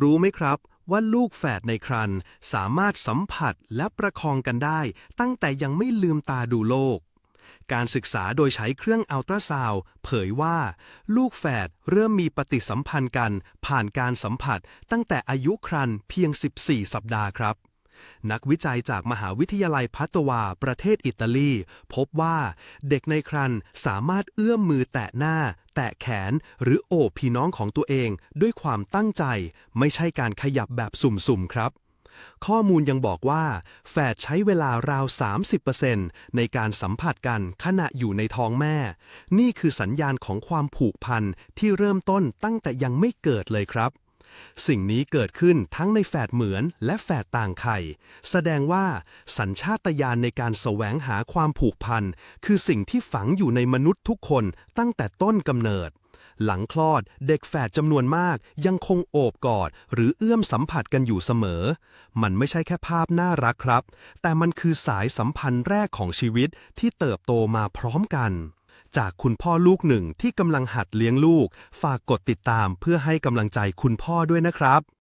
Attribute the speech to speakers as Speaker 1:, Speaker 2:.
Speaker 1: รู้ไหมครับว่าลูกแฝดในครรภ์สามารถสัมผัสและประคองกันได้ ตั้งแต่ยังไม่ลืมตาดูโลก การศึกษาโดยใช้เครื่องอัลตราซาวด์เผยว่า ลูกแฝดเริ่มมีปฏิสัมพันธ์กัน ผ่านการสัมผัสตั้งแต่อายุครรภ์เพียง 14 สัปดาห์ครับ นักวิจัยจากมหาวิทยาลัยพัตวา ประเทศอิตาลี พบว่าเด็กในครรภ์สามารถเอื้อมมือแตะหน้า แตะแขน หรือโอบพี่น้องของตัวเองด้วยความตั้งใจ ไม่ใช่การขยับแบบสุ่มๆครับข้อมูลยังบอกว่า แฝดใช้เวลาราว 30%ในการสัมผัสกันขณะอยู่ในท้องแม่ นี่คือสัญญาณของความผูกพันที่เริ่มต้นตั้งแต่ยังไม่เกิดเลยครับ สิ่งนี้เกิดขึ้นทั้งในแฝดเหมือนและแฝดต่างไข่ แสดงว่าสัญชาตญาณในการแสวงหาความผูกพัน คือสิ่งที่ฝังอยู่ในมนุษย์ทุกคนตั้งแต่ต้นกำเนิด หลังคลอดเด็กแฝดจำนวนมากยังคงโอบกอด หรือเอื้อมสัมผัสกันอยู่เสมอ มันไม่ใช่แค่ภาพน่ารักครับ แต่มันคือสายสัมพันธ์แรกของชีวิตที่เติบโตมาพร้อมกัน จากคุณพ่อลูกหนึ่งที่กำลังหัดเลี้ยงลูก ฝากกดติดตามเพื่อให้กำลังใจคุณพ่อด้วยนะครับ